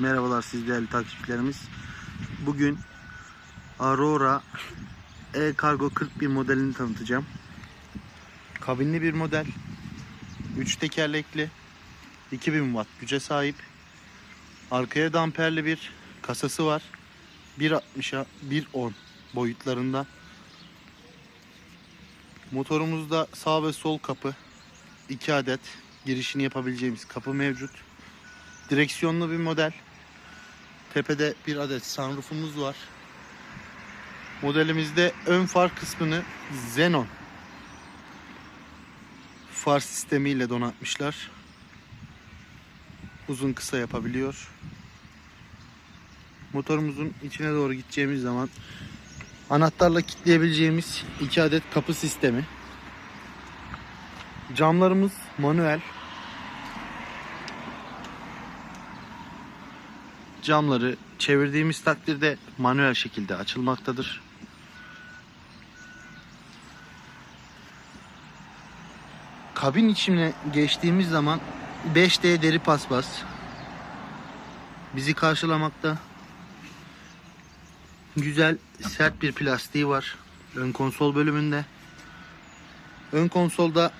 Merhabalar siz değerli takipçilerimiz. Bugün Aurora E-Cargo 41 modelini tanıtacağım. Kabinli bir model. 3 tekerlekli. 2000 watt güce sahip. Arkaya damperli bir kasası var. 1.60'a 1.10 boyutlarında. Motorumuzda sağ ve sol kapı 2 adet girişini yapabileceğimiz kapı mevcut. Direksiyonlu bir model. Tepede bir adet sunroofumuz var. Modelimizde ön far kısmını Xenon far sistemiyle donatmışlar. Uzun kısa yapabiliyor. Motorumuzun içine doğru gideceğimiz zaman anahtarla kilitleyebileceğimiz iki adet kapı sistemi. Camlarımız manuel. Camları çevirdiğimiz takdirde manuel şekilde açılmaktadır. Kabin içine geçtiğimiz zaman 5D deri paspas bizi karşılamakta. Güzel sert bir plastiği var ön konsol bölümünde. Ön konsolda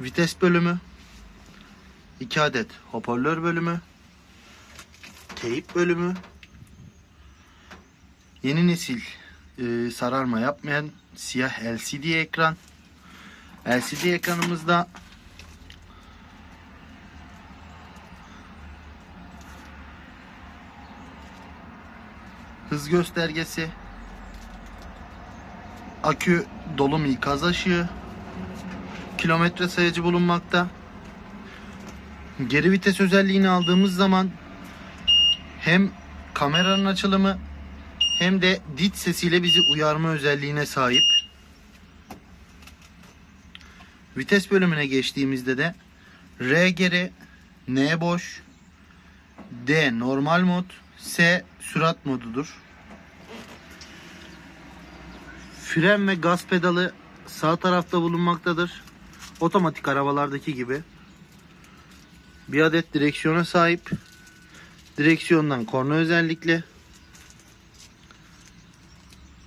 vites bölümü, 2 adet hoparlör bölümü, teyip bölümü, yeni nesil e, sararma yapmayan siyah LCD ekran. LCD ekranımızda hız göstergesi, akü dolum ikaz ışığı, kilometre sayacı bulunmakta. Geri vites özelliğini aldığımız zaman hem kameranın açılımı hem de dit sesiyle bizi uyarma özelliğine sahip. Vites bölümüne geçtiğimizde de R geri, N boş, D normal mod, S sürat modudur. Fren ve gaz pedalı sağ tarafta bulunmaktadır. Otomatik arabalardaki gibi. Bir adet direksiyona sahip. Direksiyondan korna özellikle.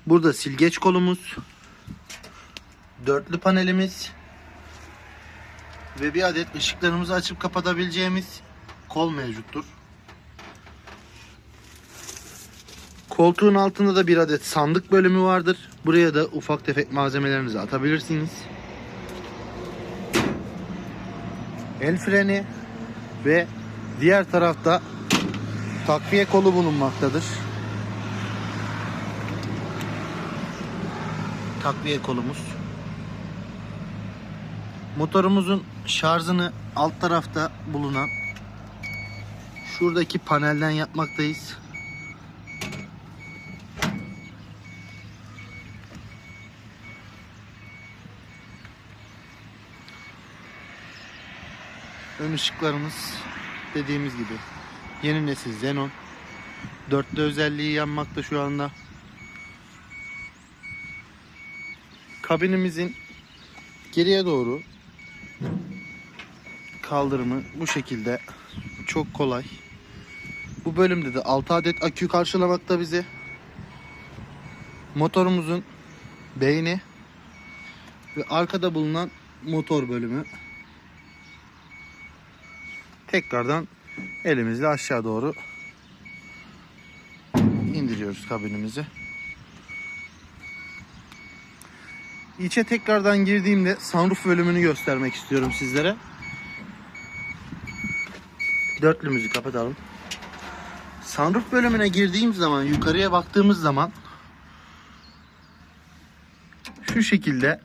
Burada silgeç kolumuz. Dörtlü panelimiz. Ve bir adet ışıklarımızı açıp kapatabileceğimiz kol mevcuttur. Koltuğun altında da bir adet sandık bölümü vardır. Buraya da ufak tefek malzemelerinizi atabilirsiniz. El freni ve diğer tarafta takviye kolu bulunmaktadır. Takviye kolumuz. Motorumuzun şarjını alt tarafta bulunan şuradaki panelden yapmaktayız. Ön ışıklarımız dediğimiz gibi yeni nesil Xenon. Dörtlü özelliği yanmakta şu anda. Kabinimizin geriye doğru kaldırımı bu şekilde çok kolay. Bu bölümde de 6 adet akü karşılamakta bizi. Motorumuzun beyni ve arkada bulunan motor bölümü. Tekrardan elimizle aşağı doğru indiriyoruz kabinimizi. İçe tekrardan girdiğimde sunroof bölümünü göstermek istiyorum sizlere. Dörtlümüzü kapatalım. Sunroof bölümüne girdiğim zaman yukarıya baktığımız zaman şu şekilde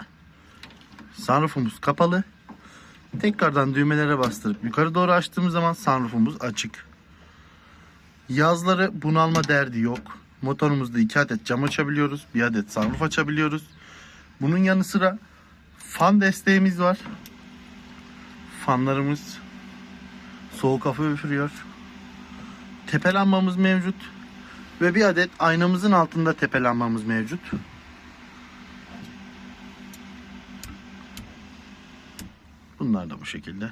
sunroofumuz kapalı. Tekrardan düğmelere bastırıp yukarı doğru açtığımız zaman sunroofumuz açık. Yazları bunalma derdi yok. Motorumuzda iki adet cam açabiliyoruz. Bir adet sunroof açabiliyoruz. Bunun yanı sıra fan desteğimiz var. Fanlarımız soğuk hava üfürüyor. Tepe mevcut. Ve bir adet aynamızın altında tepe mevcut. Bunlar da bu şekilde.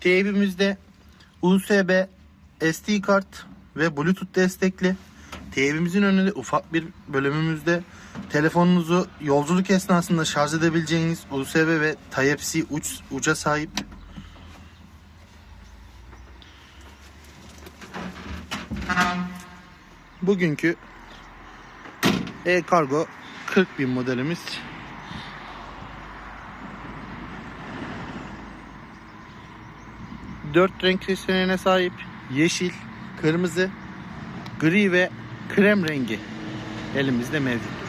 Teybimizde USB, SD kart ve Bluetooth destekli. Teybimizin önünde ufak bir bölümümüzde telefonunuzu yolculuk esnasında şarj edebileceğiniz USB ve Type-C uç, uca sahip. Bugünkü e-kargo 40 bin modelimiz. Dört renk seçeneğine sahip. Yeşil, kırmızı, gri ve krem rengi elimizde mevcut.